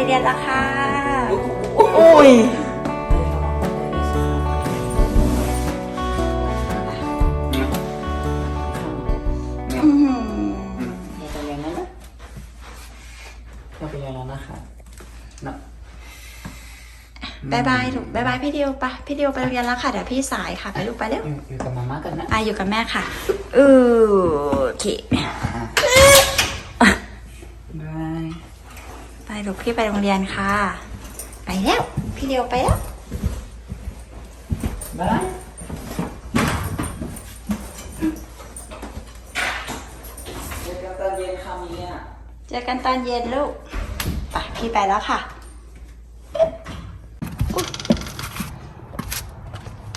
ลิโอไปเรียนแล้วค่ะ โอ้ยอื้อหือเราไปเรียนแล้วนะเราไปเรียนแล้วนะคะนะบายบายลูกบายบายพี่ดิวไปพี่ดิวไปเรียนแล้วค่ะเดี๋ยวพี่สายค่ะไปลูกไปเร็วอยู่อยู่กับมาม่ากันนะอะอยู่กับแม่ค่ะเออโอเค บาย ไป ลูกพี่ไปโรงเรียนค่ะ ไปแล้ว พี่เดิวไปแล้วบายเดี๋ยวตอนเย็นคำนี้อะเจอกันตอนเย็นลูกไปพี่ไปแล้วค่ะ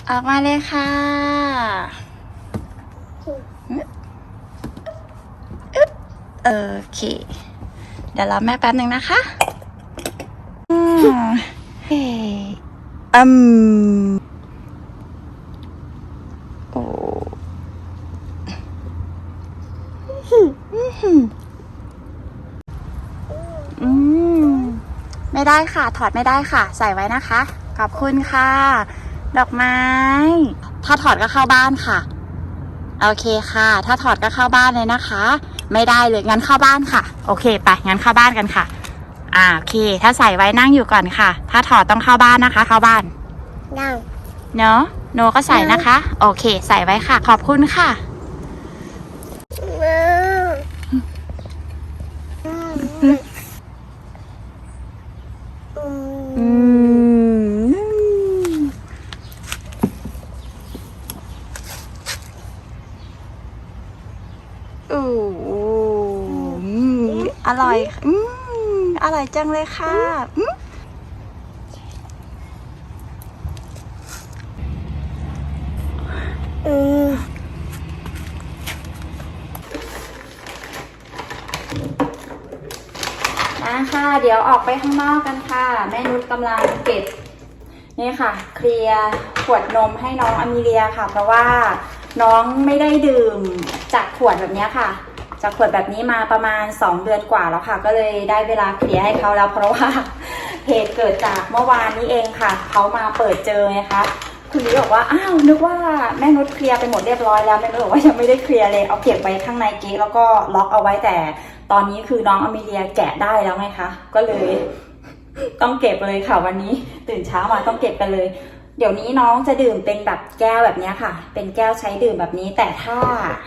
ออกมาเลยค่ะอึ๊บโอเค เดี๋ยวรอแม่แป๊บหนึ่งนะคะ อืมเฮ้อืมโอ้อืมไม่ได้ค่ะ ถอดไม่ได้ค่ะ ใส่ไว้นะคะ ขอบคุณค่ะ ดอกไม้ ถ้าถอดก็เข้าบ้านค่ะ โอเคค่ะ ถ้าถอดก็เข้าบ้านเลยนะคะ ไม่ได้เลยงั้นเข้าบ้านค่ะ โอเค ไปงั้นเข้าบ้านกันค่ะ อ่าโอเค ถ้าใส่ไว้นั่งอยู่ก่อนค่ะ ถ้าถอดต้องเข้าบ้านนะคะ เข้าบ้านนั่งเนาะโนก็ใส่นะคะ โอเค ใส่ไว้ค่ะ ขอบคุณค่ะ อืม อืมอร่อย อืมอร่อย จังเลยค่ะอืมมาค่ะเดี๋ยวออกไปข้างนอกกันค่ะ แม่นุชกำลังเก็บนี่ค่ะ เคลียร์ขวดนมให้น้องอมิเลียค่ะ เพราะว่าน้องไม่ได้ดื่มจากขวดแบบเนี้ยค่ะ จากขวดแบบนี้มาประมาณ 2 เดือนกว่าแล้วค่ะ ก็เลยได้เวลาเคลียร์ให้เขาแล้ว เพราะว่าเหตุเกิดจากเมื่อวานนี้เองค่ะเขามาเปิดเจอไงคะคุณลิบอกว่าอ้าวนึกว่าแม่นุชเคลียร์ไปหมดเรียบร้อยแล้วแม่นุชบอกว่ายังไม่ได้เคลียร์เลยเอาเก็บไว้ข้างในเก๊แล้วก็ล็อกเอาไว้แต่ ตอนนี้คือน้องอมิเลียแกะได้แล้วไงคะก็เลยต้องเก็บเลยค่ะวันนี้ตื่นเช้ามาต้องเก็บกันเลย เดี๋ยวนี้น้องจะดื่มเป็นแบบแก้วแบบนี้ค่ะ เป็นแก้วใช้ดื่มแบบนี้ แต่ถ้า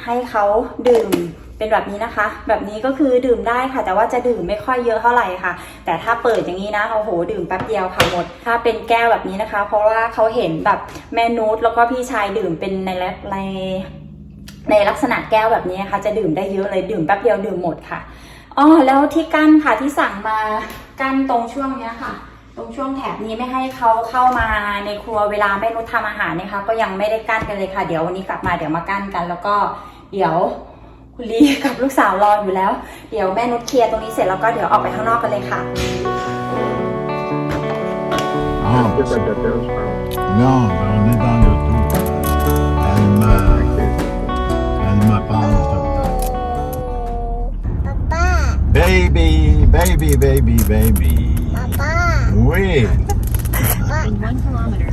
ให้เขาดื่ม เป็นแบบนี้นะคะ แบบนี้ก็คือดื่มได้ค่ะ แต่ว่าจะดื่มไม่ค่อยเยอะเท่าไหร่ค่ะ แต่ถ้าเปิดอย่างนี้นะโอ้โห ดื่มแป๊บเดียวค่ะหมด ถ้าเป็นแก้วแบบนี้นะคะ เพราะว่าเขาเห็นแบบแม่นูตแล้วก็พี่ชายดื่มเป็นในแลในในลักษณะแก้วแบบนี้ค่ะจะดื่มได้เยอะเลยดื่มแป๊บเดียวดื่มหมดค่ะอ๋อแล้วที่กั้นค่ะที่สั่งมากั้นตรงช่วงเนี้ยค่ะ ตรงช่วงแถบนี้ไม่ให้เขาเข้ามาในครัวเวลาแม่นุชทำอาหารนะคะ ก็ยังไม่ได้กั้นกันเลยค่ะ เดี๋ยววันนี้กลับมาเดี๋ยวมากั้นกัน แล้วก็เดี๋ยว คุณลีกับลูกสาวรออยู่แล้ว เดี๋ยวแม่นุชเคลียร์ตรงนี้เสร็จแล้วก็เดี๋ยวออกไปข้างนอกกันเลยค่ะ Ah, C'est pas de la terre, je parle. non, mais on est dans le tout. Elle me, elle me parle tout le temps. ป๊าป้า Baby, baby, baby, baby. ป๊าป้า Oui. In one kilometer,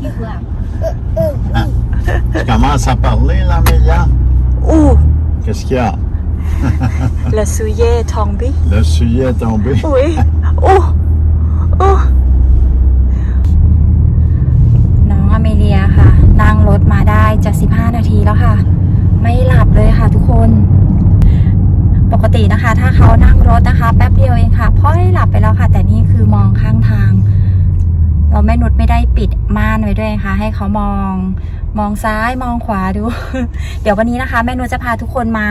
keep left. Tu commences à parler, là, Mélia? อู้ Qu'est-ce qu'il y a? เลซูเย่ทองบิ Le sujet est tombé. อุ้ยโอ้โอ้น้องอเมเลียค่ะ นั่งรถมาได้จะ 15 นาทีแล้วค่ะ ไม่หลับเลยค่ะทุกคน ปกตินะคะ ถ้าเขานั่งรถนะคะ แป๊บเดียวเองค่ะพ่อยหลับไปแล้วค่ะ แต่นี่คือมองข้างทาง เราแม่นุชไม่ได้ปิดม่านไว้ด้วยค่ะ ให้เขามองมองซ้ายมองขวาดู เดี๋ยววันนี้นะคะ แม่นุชจะพาทุกคนมา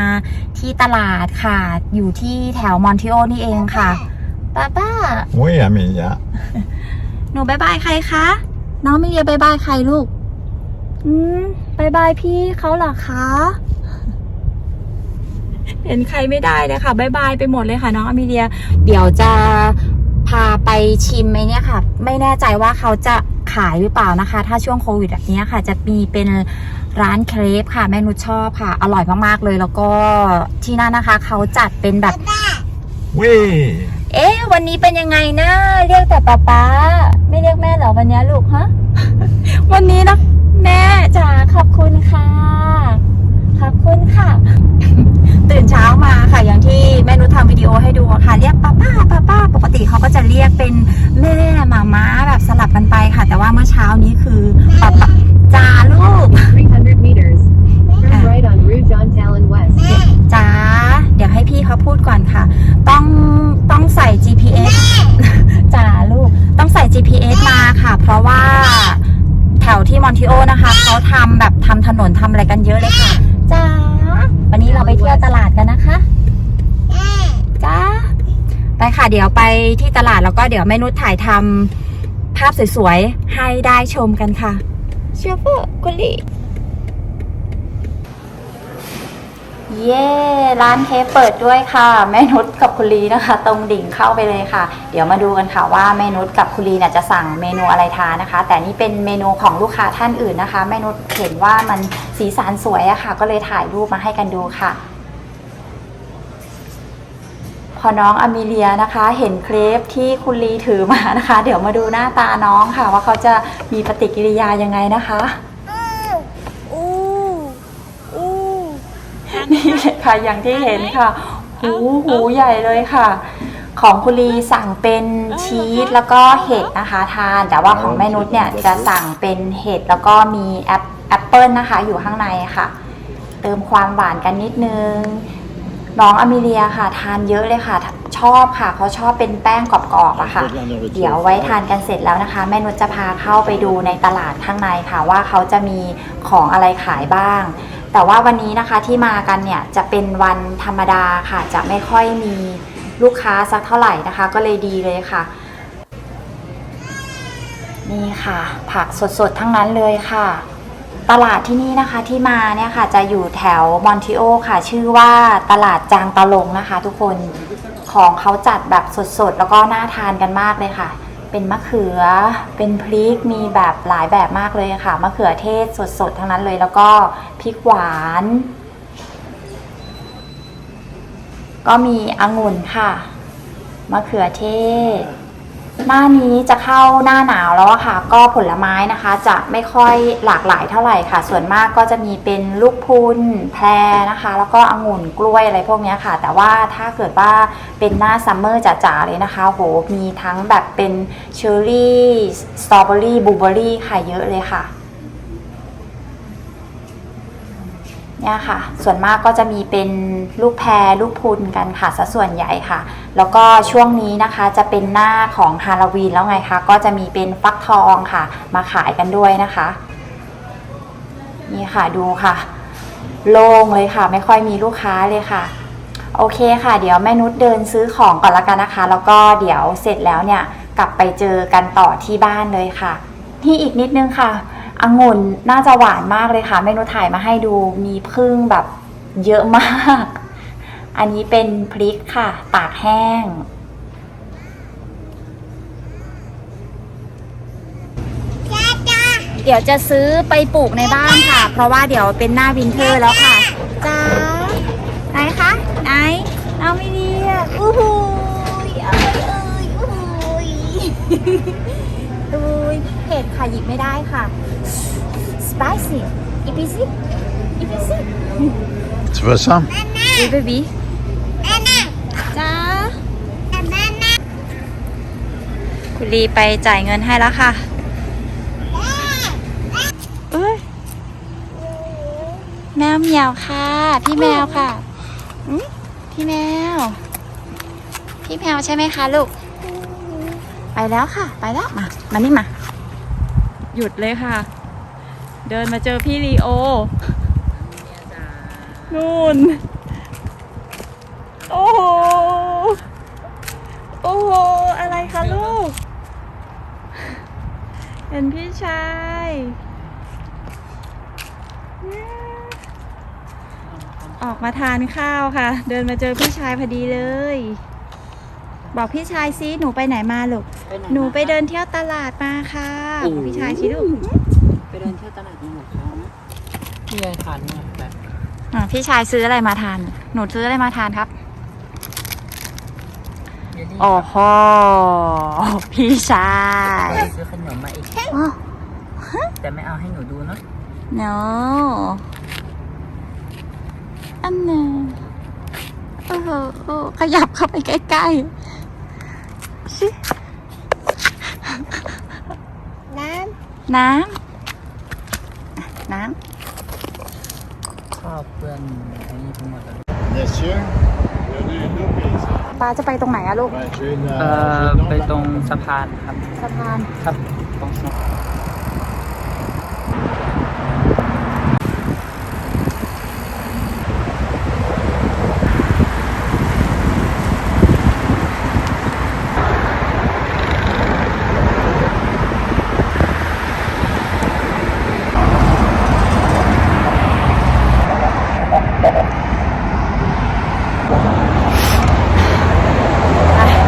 ที่ตลาดค่ะ อยู่ที่แถวมอนทิโอนี่เองค่ะป้าป้า Oui, Amélia. หนูบายบายใครคะน้องมิเลียบายบายใครลูก อืมบายบายพี่เขาเหรอคะเห็นใครไม่ได้เลยค่ะบายบายไปหมดเลยค่ะ น้องอมิเลีย เดี๋ยวจะพาไปชิมไอเนี้ยค่ะ ไม่แน่ใจว่าเขาจะขายหรือเปล่านะคะ ถ้าช่วงโควิดแบบเนี้ยค่ะ จะมีเป็นร้านเครปค่ะ แม่นุชชอบค่ะ อร่อยมากๆเลยแล้วก็ที่นั่นนะคะ เขาจัดเป็นแบบ Oui. เอ๊ะวันนี้เป็นยังไงนะเรียกแต่ป๊าป๊าไม่เรียกแม่เหรอวันนี้ลูกฮะ วันนี้นะแม่จ๋าขอบคุณค่ะ ขอบคุณค่ะ ตื่นเช้ามาค่ะ อย่างที่แม่นุชทำวิดีโอให้ดูอะค่ะ เรียกป้าป้าป้าป้าปกติเขาก็จะเรียกเป็นแม่มาม้าแบบสลับกันไปค่ะ แต่ว่าเมื่อเช้านี้คือป้าป้าจ้าลูก 300 meters. Turn right on Rue John Talon West. จ้า เดี๋ยวให้พี่เขาพูดก่อนค่ะ ต้องต้องใส่ GPS จ้าลูก ต้องใส่ GPS มาค่ะ เพราะว่าแถวที่มอนทิโอนะคะเขาทำแบบทำถนนทำอะไรกันเยอะเลยค่ะ จ้า วันนี้เราไปเที่ยวตลาดกันนะคะ จ้า ไปค่ะ เดี๋ยวไปที่ตลาดแล้วก็เดี๋ยวแม่นุชถ่ายทำภาพสวยๆ ให้ได้ชมกันค่ะเชฟเฟอร์กุลีเย้ร้านเคฟเปิดด้วยค่ะแม่นุชกับคุณลีนะคะ ตรงดิ่งเข้าไปเลยค่ะ เดี๋ยวมาดูกันค่ะว่าแม่นุชกับคุณลีเนี่ยจะสั่งเมนูอะไรทานนะคะ แต่นี่เป็นเมนูของลูกค้าท่านอื่นนะคะแม่นุชเห็นว่ามันสีสันสวยอะค่ะ ก็เลยถ่ายรูปมาให้กันดูค่ะ อน้องอมิเลียนะคะ เห็นเครปที่คุณลีถือมานะคะ เดี๋ยวมาดูหน้าตาน้องค่ะ ว่าเขาจะมีปฏิกิริยายังไงนะคะอู้อู้นี่เลยค่ะอย่างที่เห็นค่ะ หูหูใหญ่เลยค่ะ ของคุณลีสั่งเป็นชีสแล้วก็เห็ดนะคะทาน แต่ว่าของแม่นุชเนี่ยจะสั่งเป็นเห็ดแล้วก็มีแอปแอปเปิลนะคะ อยู่ข้างในค่ะ เติมความหวานกันนิดนึง น้องอมิเลียค่ะ ทานเยอะเลยค่ะ ชอบค่ะเขาชอบเป็นแป้งกรอบๆอะค่ะ เดี๋ยวไว้ทานกันเสร็จแล้วนะคะ แม่นุชจะพาเข้าไปดูในตลาดข้างในค่ะ ว่าเขาจะมีของอะไรขายบ้าง แต่ว่าวันนี้นะคะที่มากันเนี่ยจะเป็นวันธรรมดาค่ะ จะไม่ค่อยมีลูกค้าสักเท่าไหร่นะคะ ก็เลยดีเลยค่ะ นี่ค่ะ ผักสดๆทั้งนั้นเลยค่ะ ตลาดที่นี่นะคะที่มาเนี่ยค่ะจะอยู่แถวมอนทิโอค่ะ ชื่อว่าตลาดจางตะลงนะคะ ทุกคนของเขาจัดแบบสดๆ แล้วก็น่าทานกันมากเลยค่ะ เป็นมะเขือเป็นพริกมีแบบหลายแบบมากเลยค่ะมะเขือเทศสดๆ ทั้งนั้นเลยแล้วก็พริกหวาน ก็มีองุ่นค่ะมะเขือเทศ หน้านี้จะเข้าหน้าหนาวแล้วอะค่ะ ก็ผลไม้นะคะ จะไม่ค่อยหลากหลายเท่าไหร่ค่ะ ส่วนมากก็จะมีเป็นลูกพุนแพรนะคะ แล้วก็องุ่นกล้วยอะไรพวกนี้ค่ะ แต่ว่าถ้าเกิดว่าเป็นหน้าซัมเมอร์จ๋าๆเลยนะคะโหมีทั้งแบบเป็นเชอร์รี่สตรอเบอรี่บลูเบอรี่ค่ะเยอะเลยค่ะ เนี่ยค่ะ ส่วนมากก็จะมีเป็นลูกแพรลูกพุนกันค่ะซะส่วนใหญ่ค่ะ แล้วก็ช่วงนี้นะคะจะเป็นหน้าของฮาโลวีนแล้วไงคะก็จะมีเป็นฟักทองค่ะ มาขายกันด้วยนะคะ นี่ค่ะดูค่ะ โล่งเลยค่ะ ไม่ค่อยมีลูกค้าเลยค่ะ โอเคค่ะ เดี๋ยวแม่นุชเดินซื้อของก่อนละกันนะคะ แล้วก็เดี๋ยวเสร็จแล้วเนี่ยกลับไปเจอกันต่อที่บ้านเลยค่ะ ที่อีกนิดนึงค่ะ องุ่นน่าจะหวานมากเลยค่ะเมนูถ่ายมาให้ดูมีพึ่งแบบเยอะมาก อันนี้เป็นพริกค่ะ ตากแห้งจ้าจ้าเดี๋ยวจะซื้อไปปลูกในบ้านค่ะ เพราะว่าเดี๋ยวเป็นหน้าวินเทอร์แล้วค่ะจ้าไหนคะไหนน้องไม่ดีอะอู้หูยเอ้ยเอ้ยอู้หูยดูเผ็ดค่ะหยิบไม่ได้ค่ะ spicy อีพีซิอีพีซิ Tu veux ça ดูเบบี้แม่น่ะจ้าแม่น่ะคุณลีไปจ่ายเงินให้แล้วค่ะ เอ้ย แมวเหมียวค่ะ พี่แมวค่ะอุ๊ยพี่แมว พี่แมวใช่ไหมคะลูก ไปแล้วค่ะ ไปแล้ว มา มานี่มา หยุดเลยค่ะ เดินมาเจอพี่ลีโอ นู่น โอ้โห โอ้โห อะไรคะลูก เห็นพี่ชายออกมาทานข้าวค่ะ เดินมาเจอพี่ชายพอดีเลย บอกพี่ชายซิหนูไปไหนมาลูก หนูไปเดินเที่ยวตลาดมาค่ะ บอกพี่ชายชิลูกไป เดินเที่ยวตลาดมาหมดแล้วนะพี่ยายทานเนี่ยแบบอะพี่ชายซื้ออะไรมาทาน หนูซื้ออะไรมาทานครับยายดี้โอ้โหพี่ชายซื้อขนมมาอีก อ๋อ แต่ไม่เอาให้หนูดูเนาะ no อันหนึ่งโอ้โหขยับเข้าไปใกล้ๆชิน้น้ำ น้ชอบเพื่อนอันนี้ทั้งหมดเลย Monsieur, bienvenue à nos pays. ำป้าจะไปตรงไหนอะลูก Ouais, j'ai une, เอ่อ j'ai une ไป onde ตรงสะพานครับ สะพาน ครับตรงสะ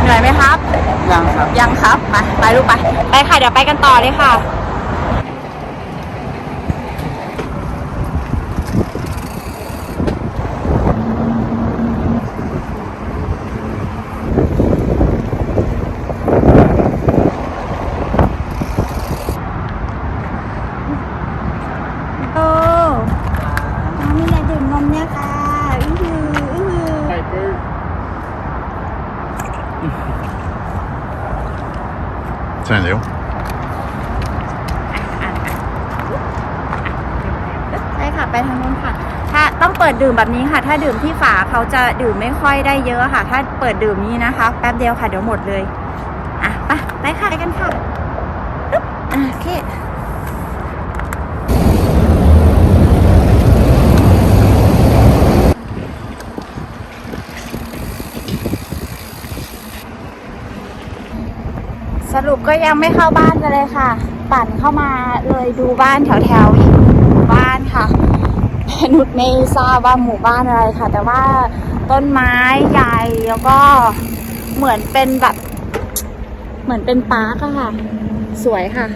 เหนื่อยไหมครับ ยังครับ ยังครับ มา ไปลูกไป ไป ค่ะเดี๋ยวไปกันต่อเลยค่ะ โอ้น้องมีอะไรดื่มนมเนี่ยค่ะ อื้อหืออื้อหือ Tiens, Léo. ใช่ค่ะ ไปทางนู้นค่ะ ถ้าต้องเปิ ดื่มแบบนี้ค่ะ ถ้าดื่มที่ฝาเขาจะดื่มไม่ค่อยได้เยอะค่ะ ถ้าเปิดดื่มนี้นะคะ แป๊บเดียวค่ะเดี๋ยวหมดเลย อะไปไปค่ะไปกันค่ะปึ๊บโอเคสรุปก็ยังไม่เข้าบ้านกันเลยค่ะ ปั่นเข้ามาเลยดูบ้านแถวๆอีกบ้านค่ะ นุชไม่ทราบว่าหมู่บ้านอะไรค่ะ แต่ว่าต้นไม้ใหญ่แล้วก็เหมือนเป็นแบบ เหมือนเป็นปาร์กอะค่ะ สวยค่ะ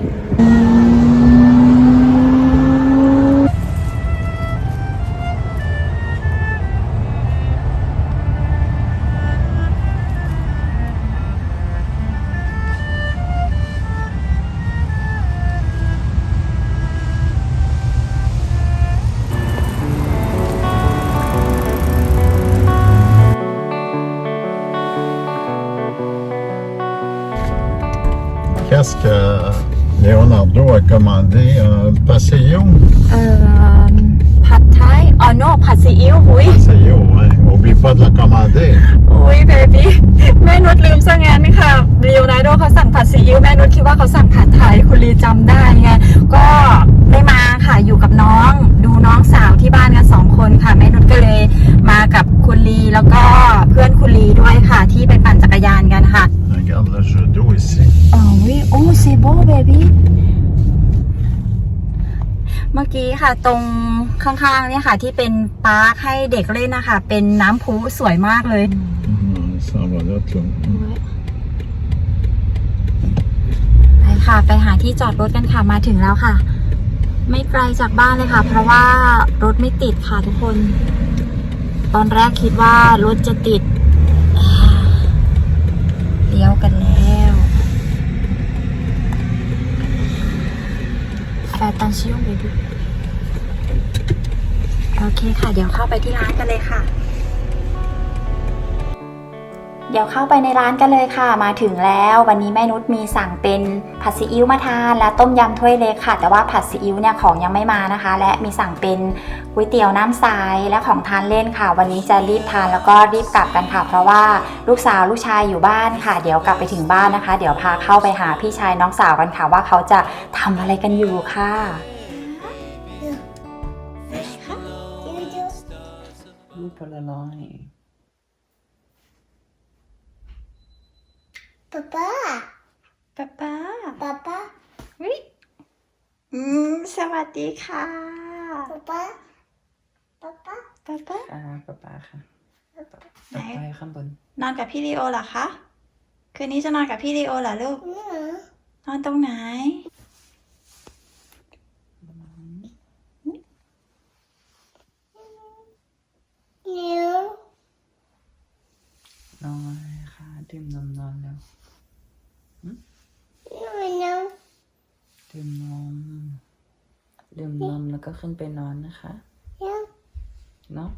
Qu'est-ce que Leonardo a commandé Un passeio เอ่อผัดไทยอ๋อโนผัดซีอิ๊วหุย Passeio, ouais. Oublie pas de la commander. อุ้ยเบบี้แม่นุชลืมซะงั้นค่ะเรียวไนโดเขาสั่งผัดซีอิ๊วแม่นุชคิดว่าเขาสั่งผัดไทยคุณลีจำได้ไง ก็ไม่มาค่ะอยู่กับน้อง ดูน้องสาวที่บ้านกันสองคนค่ะ แม่นุชก็เลย มื่อกี้ค่ะตรงข้างๆเนี่ยค่ะ ที่เป็นปาร์คให้เด็กเล่นนะคะเป็นน้ำพุสวยมากเลย Hum, Ça va là, tout. ไปค่ะ ไปหาที่จอดรถกันค่ะมาถึงแล้วค่ะ ไม่ไกลจากบ้านเลยค่ะ เพราะว่ารถไม่ติดค่ะทุกคน ตอนแรกคิดว่ารถจะติดอ่าเลี้ยวกันแล้วแฟตันชิโอเบบี้ โอเคค่ะ เดี๋ยวเข้าไปที่ร้านกันเลยค่ะ เดี๋ยวเข้าไปในร้านกันเลยค่ะ มาถึงแล้ววันนี้แม่นุชมีสั่งเป็นผัดซีอิ๊วมาทานและต้มยำถ้วยเล็กค่ะ แต่ว่าผัดซีอิ๊วเนี่ยของยังไม่มานะคะ และมีสั่งเป็นก๋วยเตี๋ยวน้ำใสและของทานเล่นค่ะ วันนี้จะรีบทานแล้วก็รีบกลับกันค่ะ เพราะว่าลูกสาวลูกชายอยู่บ้านค่ะ เดี๋ยวกลับไปถึงบ้านนะคะ เดี๋ยวพาเข้าไปหาพี่ชายน้องสาวกันค่ะว่าเขาจะทำอะไรกันอยู่ค่ะ รูปโพลารอยด์ป๊าป๊าป๊าป๊าป๊าป๊าวิอืมสวัสดีค่ะป๊าป๊าป๊าป๊าป๊าป๊าอ่าป๊าป๊าค่ะไหนไปข้างบน นอนกับพี่ลีโอเหรอคะ คืนนี้จะนอนกับพี่ลีโอเหรอลูกนี่เหรอนอนตรงไหน นิ้วนอนค่ะดื่มนมนอนแล้วหนูน้องดื่มนมดื่มนมแล้วก็ขึ้นไปนอนนะคะ น้อง เนาะ